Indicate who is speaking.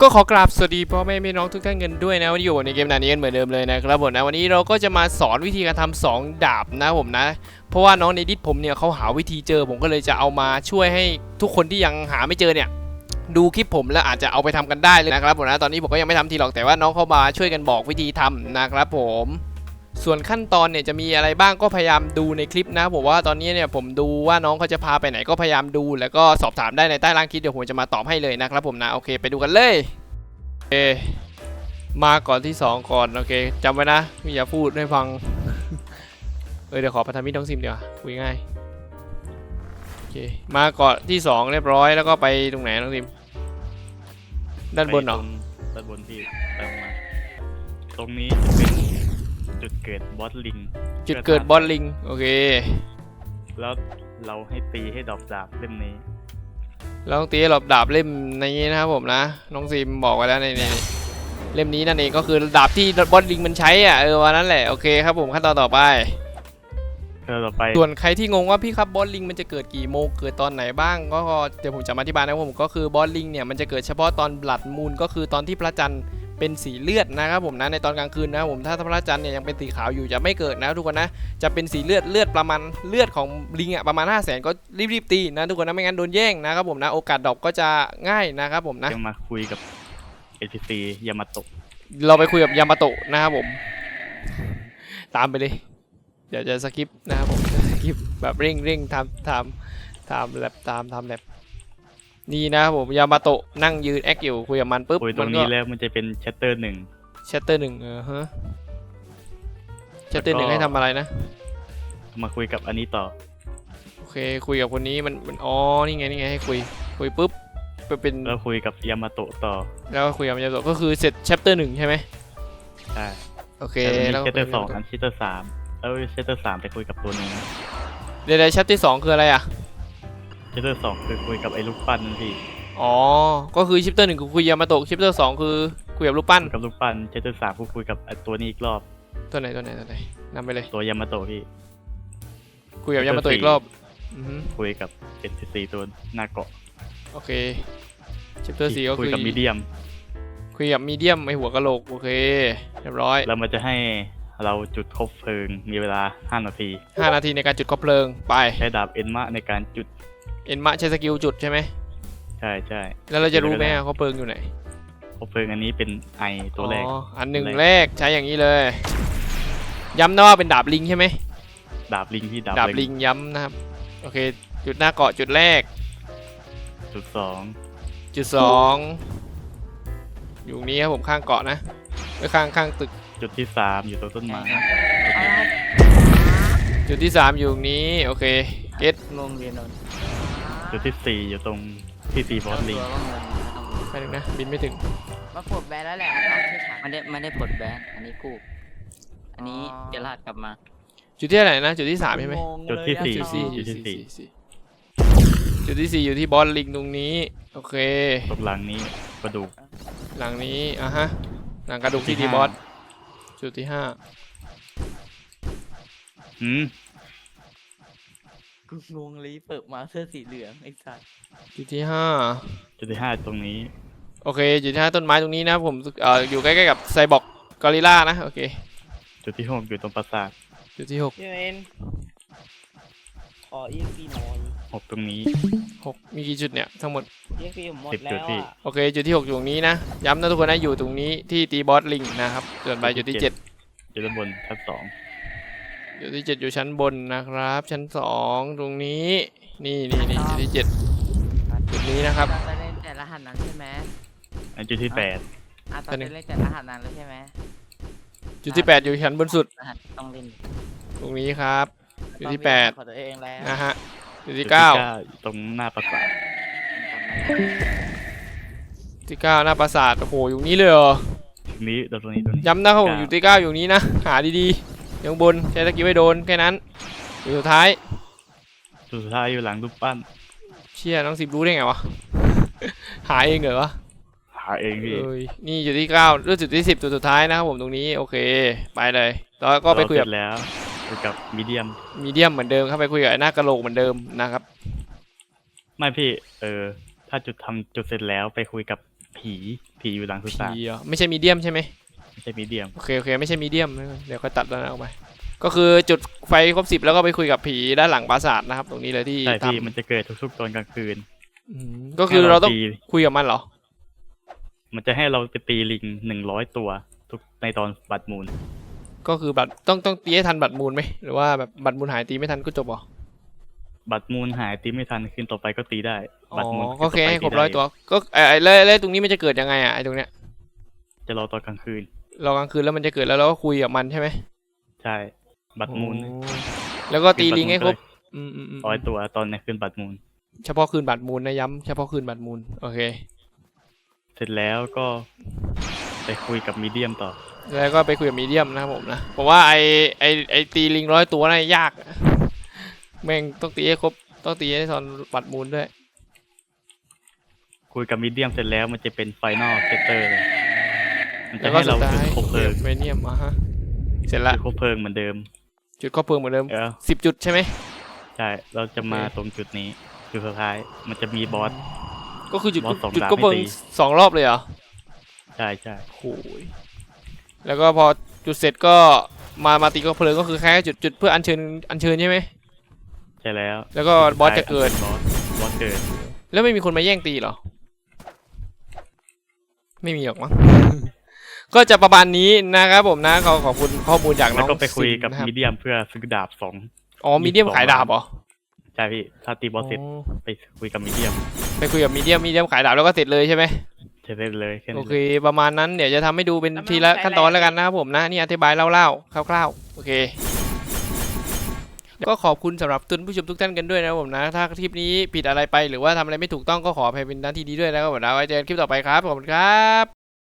Speaker 1: ก็ขอกราบสวัสดีพ่อแม่พี่น้องทุกท่านกันด้วยนะวันนี้อยู่ในเกมนานี้กันเหมือนเดิมเลยนะครับผมนะวันนี้เราก็จะมาสอนวิธีการทำสองดาบนะผมนะ เพราะว่าน้องในดิสผมเนี่ยเขาหาวิธีเจอผมก็เลยจะเอามาช่วยให้ทุกคนที่ยังหาไม่เจอเนี่ยดูคลิปผมแล้วอาจจะเอาไปทำกันได้เลยนะครับผมนะตอนนี้ผมก็ยังไม่ทำทีหรอกแต่ว่าน้องเขามาช่วยกันบอกวิธีทำนะครับผม ส่วนขั้นตอนเนี่ยจะมีอะไรบ้างก็พยายามดูในคลิปนะผมว่าตอนนี้เนี่ยผมดูว่าน้องเขาจะพาไปไหนก็พยายามดู แล้วก็สอบถามได้ในใต้ล่างคลิปเดี๋ยวผมจะมาตอบให้เลยนะครับผมนะโอเคไปดูกันเลยโอเคมาก่อนที่สองก่อนโอเคจำไว้นะอย่าพูดให้ฟังเออเดี๋ยวขอพัฒมิตรน้องซิมเดี๋ยวคุยง่ายโอเคมาก่อนที่สองเรียบร้อยแล้วก็ไปตรงไหนน้องซิม ด้านบนเหรอ
Speaker 2: ไปตรงด้านบนที่ตามมา ตรงนี้จะเป็น จุดเกิดบอสลิง
Speaker 1: จุดเกิดบอลลิง โอเค
Speaker 2: แล้วเราให้ตีให้ดอกดาบเล่มนี้
Speaker 1: เราต้องตีให้หลบดาบเล่มนี้นะครับผมนะ น้องซิมบอกไว้แล้วในในเล่มนี้นั่นเองก็คือดาบที่บอลลิงมันใช้อะเออวันนั้นแหละโอเคครับผมขั้นตอนต่อไป
Speaker 2: เธอต่อไป
Speaker 1: ส่วนใครที่งงว่าพี่ครับบอลลิงมันจะเกิดกี่โมงเกิดตอนไหนบ้าง ก็ก็เดี๋ยวผมจะมาอธิบายนะครับผมก็คือบอลลิงเนี่ยมันจะเกิดเฉพาะตอนบลัดมูนก็คือตอนที่พระจันทร์ เป็นสีเลือดนะครับผมนะในตอนกลางคืนนะครับผมถ้าพระจันทร์เนี่ยยังเป็นสีขาวอยู่จะไม่เกิดนะทุกคนนะจะเป็นสีเลือดเลือดประมาณเลือดของลิงอะประมาณ 5 0 0 0 0นก็รีบๆตีนะทุกคนนะไม่งั้นโดนแย่งนะครับผมนะโอกาสดรอปก็จะง่ายนะครับผมนะ
Speaker 2: ยังมาคุยกับ NPC ยามาโตะ
Speaker 1: เราไปคุยกับยามาโตะนะครับผม ตามไปเลย เดี๋ยวจะสกิปนะครับผมจะสกิปแบบเร่งเร่งทำทำทำแลบตามทำแลบ นี่นะครับผมยามาโตะนั่งยืนแอคอยู่คุยกับมันปุ๊บ
Speaker 2: คุยตร
Speaker 1: มั
Speaker 2: ง
Speaker 1: นก็
Speaker 2: นี้แล้วมันจะเป็นชัตเตอร์หนึ่ง
Speaker 1: ชัตเตอร์หนึ่งเออฮะชัตเตอร์หนึ่ง
Speaker 2: แล้วก็
Speaker 1: ให้ทำอะไรนะ
Speaker 2: มาคุยกับอันนี้ต่อ
Speaker 1: โอเคคุยกับคนนี้มันมันอ๋อนี่ไงนี่ไงให้คุยคุยปุ๊บไปเป็น
Speaker 2: แล้วคุยกับยามาโตะต่อ
Speaker 1: แล้วก็คุยกับยามาโตะก็คือเสร็จชัตเตอร์หนึ่งใช่ไหม
Speaker 2: ใช่
Speaker 1: โอเค
Speaker 2: แล้ว
Speaker 1: แล้ว
Speaker 2: มี
Speaker 1: ก็
Speaker 2: ชัตเตอร์สอง
Speaker 1: คุย
Speaker 2: อั
Speaker 1: กับ
Speaker 2: นชัตเตอร์สามแล้วชัตเตอร์สามไปคุยกับตัวนี้
Speaker 1: เดี๋ยวชัตเตอร์สองคืออะไรอะ
Speaker 2: ชัตเตอร์สองคือคุยกับไอ้ลูกปั้นนั่นพี่
Speaker 1: อ๋อ ก็คือชิปเตอร์หนึ่งคือคุยยามาโตะชิปเตอร์สองคือคุยกับรูปปั้น
Speaker 2: คุยกับลูกปั้นชัตเตอร์สามคุยกับไอ้ตัวนี้อีกรอบ
Speaker 1: ตัวไหนตัวไหนตัวไหนนำไปเลย
Speaker 2: ตัวยามาโตะพี่
Speaker 1: คุยกับยามาโตะอีกรอบอือฮึ
Speaker 2: คุยกับ NPC ตัวหน้าเกาะ
Speaker 1: โอเคชิปเตอร์สี่ก็
Speaker 2: คุยกับมีเดียม
Speaker 1: คุยกับมีเดียมไอหัวกะโหลกโอเคเรียบร้อย
Speaker 2: แล้วมันจะให้เราจุดคบเพลิงมีเวลา 5 นาที
Speaker 1: 5 นาทีในการจุดคบเพลิงไป
Speaker 2: ใช้ดาบเอ็นมะในการจุด
Speaker 1: เอ็นมะใช้สกิลจุดใช่ไหม
Speaker 2: ใช่ใช่
Speaker 1: แล้วเราจะรู้ไหม
Speaker 2: ไม่ได้
Speaker 1: อะคบเพลิงอยู่ไหน
Speaker 2: คบเพลิงอันนี้เป็นไอตัวแรก
Speaker 1: อ๋ออันหนึ่ง
Speaker 2: ตัว
Speaker 1: แร
Speaker 2: แร
Speaker 1: กใช้อย่างนี้เลย ย้ำนะว่าเป็นดาบลิงใช่ไหม
Speaker 2: ดาบลิงที่ดาบ
Speaker 1: ดาบลิงย้ำนะครับ โอเค จุดหน้าเกาะจุดแรก
Speaker 2: จุดสอง
Speaker 1: จุดสองอยู่ตรงนี้ครับผมข้างเกาะนะไว้ข้างข้างตึก
Speaker 2: จุดที่สามอยู่ตรงต้นไม้
Speaker 1: จุดที่สามอยู่ตรงนี้โอเคเก็ต
Speaker 3: งงเรียนนน
Speaker 2: จุดที่สี่อยู่ตรงที่ตีบอสลิง
Speaker 3: ตัวว่างง
Speaker 1: ไปหนึ่งนะ บินไม่ถึง
Speaker 4: มาปลดแบนแล้วแหละตามที่ถาม
Speaker 3: ไม่ได้ไม่ได้ปลดแบนอันนี้กู้อันนี้
Speaker 4: อ๋อ
Speaker 3: เดี๋ยวลาดกลับมา
Speaker 1: จุดที่อะไรนะ จุดที่สามใช่ไหม
Speaker 2: จุดที่สี่
Speaker 1: จุดสี่
Speaker 2: จุดที่สี่
Speaker 1: สี่จุดที่สี่อยู่ที่บอสลิงตรงนี้ โอเค
Speaker 2: ตรงหลังนี้กระดูก
Speaker 1: หลังนี้อะฮะหลังกระดูกที่ดีบอสจุดที่ห้า
Speaker 2: หืม
Speaker 4: กูงงเลยเปิดมาเสื้อสีเหลืองไอ้สัส
Speaker 1: จุดที่ห้า
Speaker 2: จุดที่ห้าตรงนี้
Speaker 1: โอเคจุดที่ห้าต้นไม้ตรงนี้นะผมเอ่ออยู่ใกล้ๆกับไซบอร์กกอริลล่านะโอเค
Speaker 2: จุดที่หกอยู่ตรงปราสาท
Speaker 1: จุดที่หก
Speaker 4: พี่เอ็นขอเอ็กพีหน่อย
Speaker 2: หกตรงนี้
Speaker 1: หกมีกี่จุดเนี่ยทั้งหมด
Speaker 4: เอ็กพีผมหมด
Speaker 2: สิบ
Speaker 4: แล้
Speaker 2: จุด
Speaker 4: ว
Speaker 2: พี่
Speaker 4: อะ
Speaker 1: โอเคจุดที่หกอยู่ตรงนี้นะย้ำนะทุกคนนะอยู่ตรงนี้ที่ตีบอสลิงนะครับส่วนไปจุดที่เจ็ด
Speaker 2: จุดด้านบนชั้นสอง
Speaker 1: จุดที่เจ็ดอยู่ชั้นบนนะครับ ชั้นสองตรงนี้ นี่นี่นี่จุดที่เจ็ดจุดนี้นะครับ
Speaker 4: ตอนไปเล่นแต่รหัสนั้นใช่ไหม
Speaker 2: อันจุดที่แปด
Speaker 4: อะตอนไปเล่นแต่รหัสนั้นแล้วใช่ไหม
Speaker 1: จุดที่แปดอยู่ชั้นบนสุด
Speaker 3: รหัสต้องเล่น
Speaker 1: ตรงนี้ครับ จุดที่
Speaker 4: ตอนมี
Speaker 1: แปด
Speaker 4: รหัสของตัวเองแล้ว
Speaker 1: นะฮะ จุด
Speaker 2: จุด
Speaker 1: ที่เก้า
Speaker 2: อยู่ตรงหน้าปราสาท
Speaker 1: จุดที่เก้าหน้าปราสาทโอ้โหอยู่นี้เลยเหรอ
Speaker 2: ตรงนี้ตรงนี้ตรงนี้
Speaker 1: ย้ำนะครับผม
Speaker 2: เก้า
Speaker 1: อยู่ที่เก้าอยู่นี้นะ หาดีๆ อยู่ข้างบนใช้ตะกี้ไว้โดนแค่นั้นอยู่สุดท้าย
Speaker 2: จุดสุดท้ายอยู่หลังรูปปั้น
Speaker 1: เชี่ยน้องสิบรู้ได้ไงวะ หาเองเหรอวะ
Speaker 2: หาเองพี่
Speaker 1: เอ้ยนี่จุดที่เก้าเรื่องจุดที่สิบจุดสุดท้ายนะครับผมตรงนี้โอเค ไปเลยแล้วก็ไปคุยกับ
Speaker 2: เราเสร็จแล้วคุยกับมีเดียม
Speaker 1: มีเดียมเหมือนเดิมครับไปคุยกับไอ้หน้ากระโหลกเหมือนเดิมนะครับ
Speaker 2: ไม่พี่ เออ ถ้าจุดทำจุดเสร็จแล้วไปคุยกับผี ผีอยู่หลังสุสาน
Speaker 1: ผีเหรอไม่ใช่มีเดียมใช่ไหม
Speaker 2: ไม่ใช่มีเดียม
Speaker 1: โอเคโอเคไม่ใช่มีเดียมเดี๋ยวก็ตัดแล้วนะออกไปก็คือจุดไฟครบสิบแล้วก็ไปคุยกับผีด้านหลังปราสาทนะครับ ตรงนี้เลยที่
Speaker 2: ใช่พี่
Speaker 1: ทำ
Speaker 2: มันจะเกิดทุกๆตอนกลางคืน
Speaker 1: อืมก็คือเราต้อง
Speaker 2: ให้ตี
Speaker 1: คุยกับมันเหรอ
Speaker 2: มันจะให้เราไปตีลิงหนึ่งร้อยตัว ทุกในตอนบัตรมูล
Speaker 1: ก็คือบัตรต้องต้องตีให้ทันบัตรมูลไหมหรือว่าแบบบัตรมูลหายตีไม่ทันก็จบเหรอ
Speaker 2: บัตรมูลหายตีไม่ทันคืนต่อไปก็ตีได้
Speaker 1: อ๋
Speaker 2: บัตรมูล
Speaker 1: อ
Speaker 2: คืน
Speaker 1: ก็
Speaker 2: ต่
Speaker 1: แค่
Speaker 2: ไป
Speaker 1: ให้ครบ
Speaker 2: ตีได้
Speaker 1: ร้อยตัว ก็ไอ้ไอ้แล้วแล้วตรงนี้มันจะเกิดยังไงอะไอ้ตรงเนี้ย
Speaker 2: จะรอตอนกลางคืน
Speaker 1: เรากลางคืนแล้วมันจะเกิดแล้วเราก็คุยกับมันใช่ไหม
Speaker 2: ใช่ บัตรมูล
Speaker 1: โอ้แล้วก็ตีลิงให้ครบอืมอืมอืม
Speaker 2: ร้อยตัวตอนในคืนบัตรมูล
Speaker 1: เฉพาะคืนบัตรมูลนะย้ำเฉพาะคืนบัตรมูล โอเค
Speaker 2: เสร็จแล้วก็ไปคุยกับมีเดียมต่อ
Speaker 1: แล้วก็ไปคุยกับมีเดียมนะครับผมนะผมว่าไอไอไอตีลิงร้อยตัวน่ะยากอะแม่งต้องตีให้ครบ ต้องตีให้ตอนบัตรมูลด้วย
Speaker 2: คุยกับมีเดียมเสร็จแล้วมันจะเป็นไฟนอลเซตเตอร์เลย มันจะ
Speaker 1: แล้วก็
Speaker 2: ให้
Speaker 1: สุ
Speaker 2: เรา
Speaker 1: ดท้า
Speaker 2: จุด
Speaker 1: ย
Speaker 2: คบเพลิง
Speaker 1: เวเนียมอะฮะ เสร็จละ
Speaker 2: จุดคบเพลิงเหมือนเดิม
Speaker 1: จุดข้อเพลิงเหมือนเดิม
Speaker 2: เออ
Speaker 1: สิบจุดใช่ไหม
Speaker 2: ใช่เราจะมา
Speaker 1: โอเค
Speaker 2: ตรงจุดนี้จุดสุดท้ายมันจะมีบอส
Speaker 1: ก็คือจุด
Speaker 2: บอสสอง
Speaker 1: จุด
Speaker 2: ดาบ
Speaker 1: ข้อเพลิง
Speaker 2: ให้ตี
Speaker 1: สองรอบเลยเหรอ
Speaker 2: ใช่ใช่
Speaker 1: โอ้ยแล้วก็พอจุดเสร็จก็มามาตีข้อเพลิงก็คือแค่จุดจุดเพื่ออัญเชิญอัญเชิญใช่ไหม
Speaker 2: ใช่แล้ว
Speaker 1: แล้วก็บอสจะเกิด
Speaker 2: บอสบอสเกิด
Speaker 1: แล้วไม่มีคนมาแย่งตีเหรอ ไม่มีหรอกมั้ง ก็จะประมาณนี้นะครับผมนะขอขอบคุณข้อมูลจากน้
Speaker 2: แล้ว
Speaker 1: อง
Speaker 2: ก็ไปคุยกับ
Speaker 1: สินนะครับ
Speaker 2: มีเดียมเพื่อซื้อดาบสอง
Speaker 1: อ๋อมีเดียมขายดาบเหรอ
Speaker 2: ใช่พี่ถ้าตีบอสเสร็จ
Speaker 1: อ๋อ
Speaker 2: ไปคุยกับมีเดียม
Speaker 1: ไปคุยกับมีเดียมมีเดียมขายดาบแล้วก็เสร็จเลยใช่ไหม
Speaker 2: จะได้เลยแค่
Speaker 1: โอ
Speaker 2: นี้
Speaker 1: เค ประมาณนั้นเดี๋ยวจะทำให้ดูเป็นทีละขั้นตอนแล้วกันนะครับผมนะนี่อธิบายเล่าๆคร่าวๆโอเคก็ขอบคุณสำหรับทุนผู้ชมทุกท่านกันด้วยนะครับผมนะ ถ้าคลิปนี้ผิดอะไรไปหรือว่าทำอะไรไม่ถูกต้องก็ขออภัยเป็นหน้าที่ดีด้วยนะครับผมนะไว้เจอกันคลิปต่อไปครับขอบคุณครับ